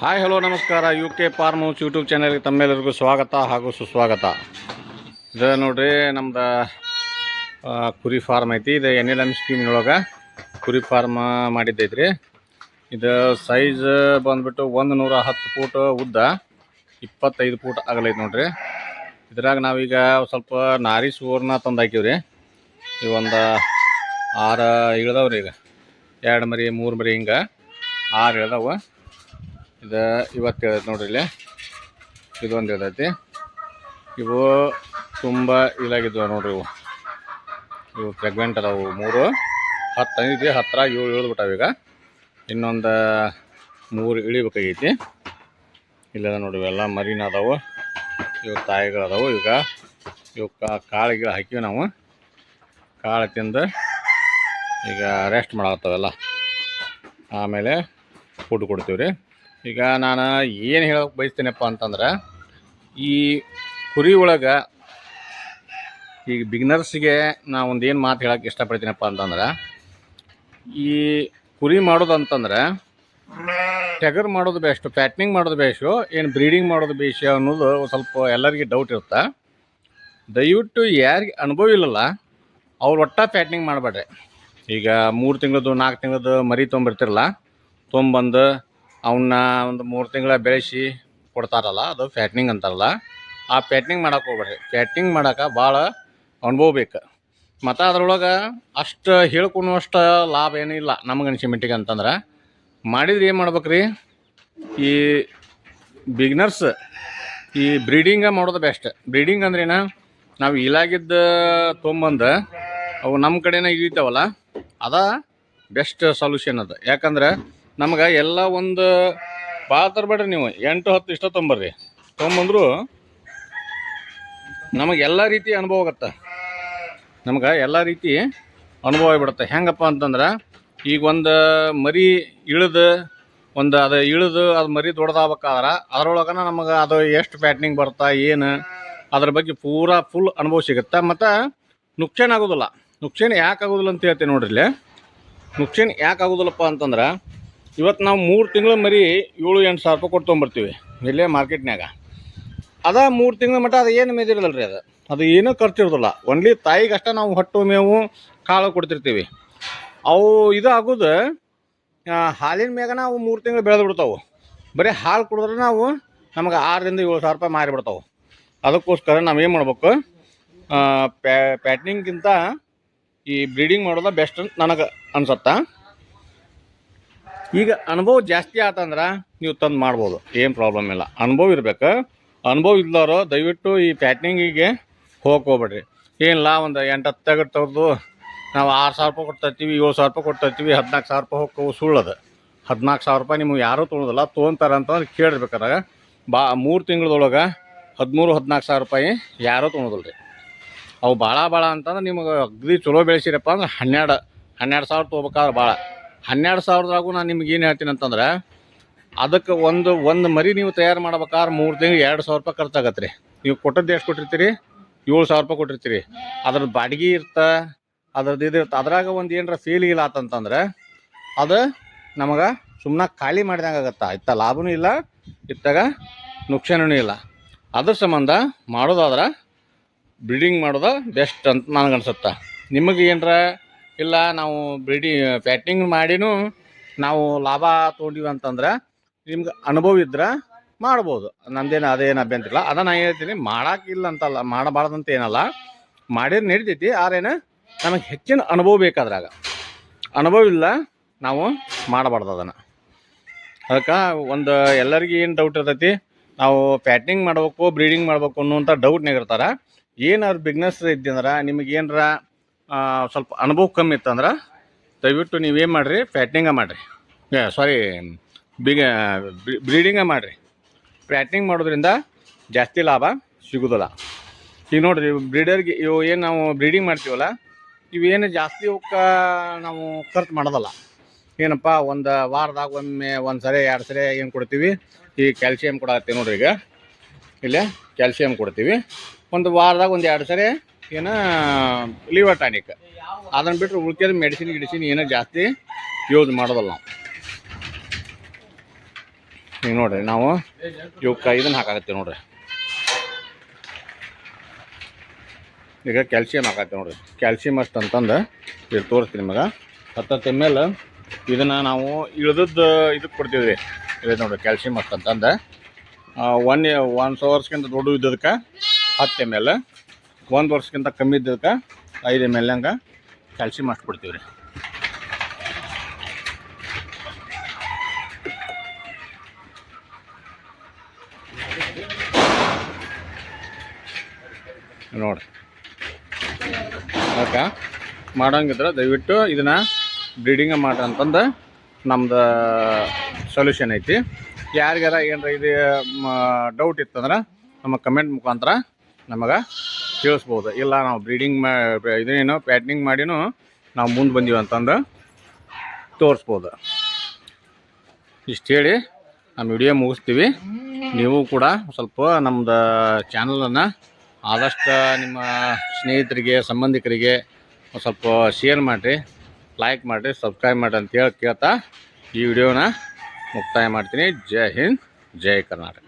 Hi hello ನಮಸ್ಕಾರ. U K farmhouse YouTube ಚಾನಲ್ಗೆ ತಮ್ಮೆಲ್ಲರಿಗೂ ಸ್ವಾಗತ ಹಾಗೂ ಸುಸ್ವಾಗತ. ಇದು ನೋಡ್ರಿ, ನಮ್ದು ಕುರಿ ಫಾರ್ಮ್ ಐತಿ. ಇದು ಎನ್ ಎಲ್ ಎಂ ಸ್ಕೀಮ್ನೊಳಗೆ ಕುರಿ ಫಾರ್ಮ್ ಮಾಡಿದ್ದೈತ್ರಿ. ಇದು ಸೈಜ್ ಬಂದ್ಬಿಟ್ಟು ಒಂದು ನೂರ ಹತ್ತು ಫೂಟ್ ಉದ್ದ, ಇಪ್ಪತ್ತೈದು ಫೂಟ್ ಆಗಲೈತೆ ನೋಡ್ರಿ. ಇದ್ರಾಗ ನಾವೀಗ ಸ್ವಲ್ಪ ನಾರಿ ಸೂರ್ನ ತಂದು ಹಾಕಿವ್ರಿ ಈ ಒಂದು ಆರು ಇಳಿದವ್ರಿ ಈಗ. ಎರಡು ಮರಿ, ಮೂರು ಮರಿ ಹಿಂಗೆ ಆರು ಇಳ್ದಾವ. ಇದು ಇವತ್ತು ಹೇಳೈತೆ ನೋಡ್ರಿ ಇಲ್ಲಿ. ಇದೊಂದು ಹೇಳ್ದೈತಿ ಇವು ತುಂಬ ಇಲಾಗಿದ್ವು ನೋಡ್ರಿ ಇವು. ಇವು ಪ್ರೆಗ್ನೆಂಟ್ ಅದಾವು ಮೂರು. ಹತ್ತು ಐತಿ ಹತ್ತಿರ ಏಳು ಇಳಿದ್ಬಿಟ್ಟಾವ ಈಗ. ಇನ್ನೊಂದು ಮೂರು ಇಳಿಬೇಕಾಗೈತಿ. ಇಲ್ಲದ ನೋಡಿ ಇವೆಲ್ಲ ಮರಿನ ಅದಾವು. ಇವು ತಾಯಿಗಳದಾವು ಈಗ. ಇವು ಕಾಳು ಗೀಳು ಹಾಕಿವಿ ನಾವು. ಕಾಳು ತಿಂದು ಈಗ ರೆಸ್ಟ್ ಮಾಡತ್ತವೆಲ್ಲ ಆಮೇಲೆ ಫುಡ್ ಕೊಡ್ತೀವಿ ರೀ ಈಗ ನಾನು ಏನು ಹೇಳೋಕೆ ಬಯಸ್ತೀನಪ್ಪ ಅಂತಂದ್ರೆ, ಈ ಕುರಿ ಒಳಗೆ ಈಗ ಬಿಗ್ನರ್ಸ್ಗೆ ನಾ ಒಂದು ಮಾತು ಹೇಳಕ್ಕೆ ಇಷ್ಟಪಡ್ತೀನಪ್ಪ ಅಂತಂದ್ರೆ, ಈ ಕುರಿ ಮಾಡೋದು ಅಂತಂದ್ರೆ ಟೆಗರ್ ಮಾಡೋದು ಬೇಷ್ಟು ಪ್ಯಾಟ್ನಿಂಗ್ ಮಾಡೋದು ಬೇಷು ಏನು ಬ್ರೀಡಿಂಗ್ ಮಾಡೋದು ಬೇಷ ಅನ್ನೋದು ಸ್ವಲ್ಪ ಎಲ್ಲರಿಗೆ ಡೌಟ್ ಇರುತ್ತೆ. ದಯವಿಟ್ಟು ಯಾರಿಗೆ ಅನುಭವ ಇಲ್ಲಲ್ಲ, ಅವ್ರು ಒಟ್ಟ ಪ್ಯಾಟ್ನಿಂಗ್ ಮಾಡಬೇಡ್ರಿ. ಈಗ ಮೂರು ತಿಂಗಳದ್ದು ನಾಲ್ಕು ತಿಂಗಳದ್ದು ಮರಿ ತೊಗೊಂಬರ್ತಿರಲ್ಲ ತೊಗೊಂಬಂದು ಅವನ್ನ ಒಂದು ಮೂರು ತಿಂಗಳ ಬೆಳೆಸಿ ಕೊಡ್ತಾರಲ್ಲ, ಅದು ಫ್ಯಾಟ್ನಿಂಗ್ ಅಂತಾರಲ್ಲ, ಆ ಫ್ಯಾಟ್ನಿಂಗ್ ಮಾಡೋಕೆ ಹೋಗ್ಬೇಡ್ರಿ. ಫ್ಯಾಟ್ನಿಂಗ್ ಮಾಡಕ್ಕೆ ಭಾಳ ಅನುಭವ ಬೇಕು. ಮತ್ತು ಅದ್ರೊಳಗೆ ಅಷ್ಟು ಹೇಳ್ಕೊಳುವಷ್ಟು ಲಾಭ ಏನೂ ಇಲ್ಲ ನಮ್ಗೆ ಅನಿಸಿ ಮಟ್ಟಿಗೆ ಅಂತಂದ್ರೆ. ಮಾಡಿದ್ರೆ ಏನು ಮಾಡ್ಬೇಕು ರೀ ಈ ಬಿಗ್ನರ್ಸ್ ಈ ಬ್ರೀಡಿಂಗ ಮಾಡೋದು ಬೆಸ್ಟ್ ಬ್ರೀಡಿಂಗ್ ಅಂದ್ರೇನ ನಾವು ಇಲಾಗಿದ್ದ ತೊಗೊಂಬಂದು ಅವು ನಮ್ಮ ಕಡೆನೇ ಇಳಿತಾವಲ್ಲ, ಅದ ಬೆಸ್ಟ್ ಸೊಲ್ಯೂಷನ್ ಅದು. ಯಾಕಂದ್ರೆ ನಮ್ಗೆ ಎಲ್ಲ ಒಂದು ಭಾಳ ತರಬೇಡ್ರಿ ನೀವು. ಎಂಟು, ಹತ್ತು ಇಷ್ಟ ತೊಂಬರ್ರಿ. ತೊಗೊಂಬಂದ್ರು ನಮಗೆ ಎಲ್ಲ ರೀತಿ ಅನುಭವ ಆಗತ್ತೆ. ನಮ್ಗೆ ಎಲ್ಲ ರೀತಿ ಅನುಭವ ಆಗ್ಬಿಡುತ್ತೆ. ಹೆಂಗಪ್ಪ ಅಂತಂದ್ರೆ ಈಗ ಒಂದು ಮರಿ ಇಳಿದು, ಒಂದು ಅದು ಇಳಿದು ಅದು ಮರಿ ದೊಡ್ಡದಾಗಬೇಕಾದ್ರೆ ಅದ್ರೊಳಗನ ನಮಗೆ ಅದು ಎಷ್ಟು ಪ್ಯಾಟ್ನಿಂಗ್ ಬರ್ತಾ, ಏನು ಅದ್ರ ಬಗ್ಗೆ ಪೂರಾ ಫುಲ್ ಅನುಭವ ಸಿಗುತ್ತೆ. ಮತ್ತು ನುಕ್ಸಾನ್ ಆಗೋದಿಲ್ಲ. ನುಕ್ಸಾನ್ ಯಾಕೆ ಆಗೋದಿಲ್ಲ ಅಂತ ಹೇಳ್ತೀನಿ ನೋಡ್ರಿ ನುಕ್ಸಾನ್ ಯಾಕೆ ಆಗೋದಿಲ್ಲಪ್ಪ ಅಂತಂದ್ರೆ ಇವತ್ತು ನಾವು ಮೂರು ತಿಂಗಳ ಮರಿ ಏಳು, ಎಂಟು ಸಾವಿರ ರೂಪಾಯಿ ಕೊಟ್ಟು ತೊಗೊಂಬರ್ತೀವಿ ಇಲ್ಲೇ ಮಾರ್ಕೆಟ್ನಾಗ ಅದ ಮೂರು ತಿಂಗಳ ಮಟ್ಟ ಅದು ಏನು ಮೇದಿರಲ್ಲ ರೀ ಅದು? ಅದು ಏನೂ ಖರ್ಚು ಇರೋದಿಲ್ಲ. ಒನ್ಲಿ ತಾಯಿಗೆ ಅಷ್ಟೇ ನಾವು ಹೊಟ್ಟು, ಮೇವು, ಕಾಳು ಕೊಡ್ತಿರ್ತೀವಿ. ಅವು ಇದು ಆಗೋದು ಹಾಲಿನ ಮ್ಯಾಗ ನಾವು ಮೂರು ತಿಂಗಳು ಬೆಳೆದು ಬಿಡ್ತಾವೆ. ಬರೀ ಹಾಲು ಕುಡಿದ್ರೆ ನಾವು ನಮಗೆ ಆರರಿಂದ ಏಳು ಸಾವಿರ ರೂಪಾಯಿ ಮಾರಿ ಬಿಡ್ತಾವೆ. ಅದಕ್ಕೋಸ್ಕರ ನಾವು ಏನು ಮಾಡ್ಬೇಕು? ಪ್ಯಾ ಪ್ಯಾಟ್ನಿಂಗ್ಗಿಂತ ಈ ಬ್ರೀಡಿಂಗ್ ಮಾಡೋದ ಬೆಸ್ಟ್ ಅಂತ ನನಗೆ ಅನ್ಸತ್ತ. ಈಗ ಅನುಭವ ಜಾಸ್ತಿ ಆತಂದ್ರೆ ನೀವು ತಂದು ಮಾಡ್ಬೋದು, ಏನು ಪ್ರಾಬ್ಲಮ್ ಇಲ್ಲ. ಅನುಭವ ಇರಬೇಕು. ಅನುಭವ ಇದ್ದವರು ದಯವಿಟ್ಟು ಈ ಪ್ಯಾಟ್ನಿಂಗಿಗೆ ಹೋಗ್ಕೋಬೇಡ್ರಿ. ಏನಿಲ್ಲ ಒಂದು ಎಂಟು ಹತ್ತು ತೆಗೆದು ತೆಗೆದು ನಾವು ಆರು ಸಾವಿರ ರೂಪಾಯಿ ಕೊಡ್ತಿರ್ತೀವಿ ಏಳು ಸಾವಿರ ರೂಪಾಯಿ ಕೊಡ್ತಿರ್ತೀವಿ ಹದಿನಾಲ್ಕು ಸಾವಿರ ರೂಪಾಯಿ ಹೋಗ್ಕೋ ಸುಳ್ಳದು. ಹದಿನಾಲ್ಕು ಸಾವಿರ ರೂಪಾಯಿ ನಿಮ್ಗೆ ಯಾರೂ ತೊಗೊಳೋದಿಲ್ಲ, ತೊಗೊಂತಾರೆ ಅಂತಂದ್ರೆ ಕೇಳಿರ್ಬೇಕಾದಾಗ ಬಾ ಮೂರು ತಿಂಗಳದೊಳಗೆ ಹದಿಮೂರು ಹದಿನಾಲ್ಕು ಸಾವಿರ ರೂಪಾಯಿ ಯಾರೂ ತೊಗೊಳೋದಿಲ್ಲ ರೀ ಅವು ಭಾಳ ಭಾಳ ಅಂತಂದ್ರೆ ನಿಮಗೆ ಅಗ್ದಿ ಚಲೋ ಬೆಳೆಸಿರಪ್ಪ ಅಂದ್ರೆ ಹನ್ನೆರಡು ಹನ್ನೆರಡು ಸಾವಿರ ತೊಗೋಬೇಕಾದ್ರೆ ಭಾಳ ಹನ್ನೆರಡು ಸಾವಿರದಾಗೂ ನಾನು ನಿಮ್ಗೆ ಏನು ಹೇಳ್ತೀನಿ ಅಂತಂದ್ರೆ, ಅದಕ್ಕೆ ಒಂದು ಒಂದು ಮರಿ ನೀವು ತಯಾರು ಮಾಡ್ಬೇಕಾದ್ರೆ ಮೂರು ತಿಂಗಳು ಎರಡು ಸಾವಿರ ರೂಪಾಯಿ ಖರ್ಚಾಗತ್ತೆ ರೀ ನೀವು ಕೊಟ್ಟದ್ದು ಎಷ್ಟು ಕೊಟ್ಟಿರ್ತೀರಿ? ಏಳು ಸಾವಿರ ರೂಪಾಯಿ ಕೊಟ್ಟಿರ್ತೀರಿ. ಅದ್ರದ್ದು ಬಾಡಿಗೆ ಇರ್ತ ಅದ್ರದ್ದು ಇದು ಇರ್ತ, ಅದ್ರಾಗ ಒಂದು ಏನರ ಫೀಲ್ ಇಲ್ಲ ಆತಂತಂದ್ರೆ ಅದು ನಮಗೆ ಸುಮ್ಮನೆ ಖಾಲಿ ಮಾಡಿದಂಗೆ ಆಗತ್ತೆ. ಇತ್ತ ಲಾಭನೂ ಇಲ್ಲ, ಇತ್ತಾಗ ನುಕ್ಸಾನೂ ಇಲ್ಲ. ಅದ್ರ ಸಂಬಂಧ ಮಾಡೋದಾದ್ರೆ ಬಿಲ್ಡಿಂಗ್ ಮಾಡೋದು ಬೆಸ್ಟ್ ಅಂತ ನನಗೆ ನಿಮಗೆ ಏನರ ಇಲ್ಲ, ನಾವು ಬ್ರೀಡಿ ಪ್ಯಾಟಿಂಗ್ ಮಾಡಿನೂ ನಾವು ಲಾಭ ತೊಗೊಂಡಿವಿ ಅಂತಂದ್ರೆ ನಿಮ್ಗೆ ಅನುಭವ ಇದ್ರೆ ಮಾಡ್ಬೋದು. ನಂದೇನು, ಅದೇನು ಅಭ್ಯಂತರ ಇಲ್ಲ. ಅದನ್ನ ನಾನು ಹೇಳ್ತೀನಿ ಮಾಡೋಕ್ಕಿಲ್ಲ ಅಂತಲ್ಲ, ಮಾಡಬಾರ್ದಂತ ಏನಲ್ಲ. ಮಾಡಿದ್ರೆ ನಡಿತೈತಿ, ಆರೇನು ನಮಗೆ ಹೆಚ್ಚಿನ ಅನುಭವ ಬೇಕಾದ್ರಾಗ. ಅನುಭವ ಇಲ್ಲ, ನಾವು ಮಾಡಬಾರ್ದು ಅದನ್ನು. ಅದಕ್ಕೆ ಒಂದು ಎಲ್ಲರಿಗೂ ಏನು ಡೌಟ್ ಇರ್ತೈತಿ, ನಾವು ಪ್ಯಾಟಿಂಗ್ ಮಾಡಬೇಕು ಬ್ರೀಡಿಂಗ್ ಮಾಡ್ಬೇಕು ಅನ್ನುವಂಥ ಡೌಟ್ನಾಗ ಇರ್ತಾರೆ. ಏನಾದ್ರು ಬಿಗ್ನೆಸ್ ಇದ್ದಂದ್ರೆ, ನಿಮಗೆ ಏನರ ಸ್ವಲ್ಪ ಅನುಭವ ಕಮ್ಮಿ ಇತ್ತಂದ್ರೆ ದಯವಿಟ್ಟು ನೀವೇನು ಮಾಡಿರಿ ಫ್ಯಾಟ್ನಿಂಗ ಮಾಡಿರಿ. ಸಾರಿ ಬಿಗ ಬ್ರೀಡಿಂಗ ಮಾಡಿರಿ. ಫ್ಯಾಟ್ನಿಂಗ್ ಮಾಡೋದ್ರಿಂದ ಜಾಸ್ತಿ ಲಾಭ ಸಿಗೋದಿಲ್ಲ. ಈಗ ನೋಡಿರಿ, ಬ್ರೀಡರ್ಗೆ ಇವು ಏನು ನಾವು ಬ್ರೀಡಿಂಗ್ ಮಾಡ್ತೀವಲ್ಲ ಇವೇನು ಜಾಸ್ತಿ ಅವಕ್ಕೆ ನಾವು ಖರ್ಚು ಮಾಡೋದಲ್ಲ. ಏನಪ್ಪ, ಒಂದು ವಾರದಾಗ ಒಮ್ಮೆ, ಒಂದು ಸರಿ, ಎರಡು ಸರಿ ಏನು ಕೊಡ್ತೀವಿ? ಈ ಕ್ಯಾಲ್ಸಿಯಂ ಕೊಡತ್ತೆ ನೋಡ್ರಿ ಈಗ. ಇಲ್ಲೇ ಕ್ಯಾಲ್ಸಿಯಂ ಕೊಡ್ತೀವಿ. ಒಂದು ವಾರದಾಗ ಒಂದು ಎರಡು ಸರಿ ಏನು ಲಿವರ್ ಟಾನಿಕ್ ಅದನ್ನು ಬಿಟ್ಟರೆ ಉಳ್ಕಿದ ಮೆಡಿಸಿನ್ ಗಿಡಿಸಿನ್ ಏನೋ ಜಾಸ್ತಿ ಯೂಸ್ ಮಾಡೋದಲ್ಲ ನಾವು. ಈಗ ನೋಡ್ರಿ ನಾವು ಇವಕ್ಕೆ ಇದನ್ನು ಹಾಕಾಕತ್ತೀವಿ ನೋಡ್ರಿ. ಈಗ ಕ್ಯಾಲ್ಸಿಯಂ ಹಾಕತ್ತೀವಿ ನೋಡ್ರಿ. ಕ್ಯಾಲ್ಸಿಯಂ ಅಷ್ಟು ಅಂತಂದು ಇದು ತೋರಿಸ್ತೀನಿ ನಿಮಗೆ. ಹತ್ತು ಎಂ ಎಲ್ ಇದನ್ನು ನಾವು ಇಳ್ದದ್ದು ಇದಕ್ಕೆ ಕೊಡ್ತೀವಿ ರೀ ಇದು ನೋಡ್ರಿ ಕ್ಯಾಲ್ಸಿಯಂ ಅಷ್ಟು ಅಂತಂದು. ಒನ್ ಒನ್ ಅವರ್ಸ್ಗಿಂತ ದೊಡ್ಡ ಇದ್ದದಕ್ಕೆ ಹತ್ತು ಎಂ ಒಂದು ವರ್ಷಕ್ಕಿಂತ ಕಮ್ಮಿ ಇದ್ದಕ್ಕೆ ಐದು ಎಂ ಎಲ್ ಹಂಗೆ ಕ್ಯಾಲ್ಸಿಯಂ ಹಾಕ್ಬಿಡ್ತೀವಿ ರೀ ನೋಡಿ ಓಕೆ ಮಾಡೋಂಗಿದ್ರೆ ದಯವಿಟ್ಟು ಇದನ್ನು ಬ್ರೀಡಿಂಗ್ ಮಾಡ್ರಿ ಅಂತಂದು ನಮ್ದು ಸೊಲ್ಯೂಷನ್ ಐತಿ. ಯಾರಿಗಾರ ಏನರ ಇದು ಡೌಟ್ ಇತ್ತಂದ್ರೆ ನಮ್ಮ ಕಮೆಂಟ್ ಮುಖಾಂತರ ನಮಗೆ ತಿಳಿಸ್ಬೋದು ಇಲ್ಲ, ನಾವು ಬ್ರೀಡಿಂಗ್ ಮಾ, ಇದೇನು ಪ್ಯಾಟ್ನಿಂಗ್ ಮಾಡಿನೂ ನಾವು ಮುಂದೆ ಬಂದೀವಿ ಅಂತಂದು ತೋರಿಸ್ಬೋದು. ಇಷ್ಟು ಹೇಳಿ ನಮ್ಮ ವಿಡಿಯೋ ಮುಗಿಸ್ತೀವಿ. ನೀವು ಕೂಡ ಸ್ವಲ್ಪ ನಮ್ಮದು ಚಾನಲನ್ನು ಆದಷ್ಟು ನಿಮ್ಮ ಸ್ನೇಹಿತರಿಗೆ, ಸಂಬಂಧಿಕರಿಗೆ ಸ್ವಲ್ಪ ಶೇರ್ ಮಾಡಿರಿ ಲೈಕ್ ಮಾಡಿರಿ ಸಬ್ಸ್ಕ್ರೈಬ್ ಮಾಡಿರಿ ಅಂತ ಹೇಳಿ ಕೇಳ್ತಾ ಈ ವಿಡಿಯೋನ ಮುಕ್ತಾಯ ಮಾಡ್ತೀನಿ. ಜೈ ಹಿಂದ್, ಜೈ ಕರ್ನಾಟಕ.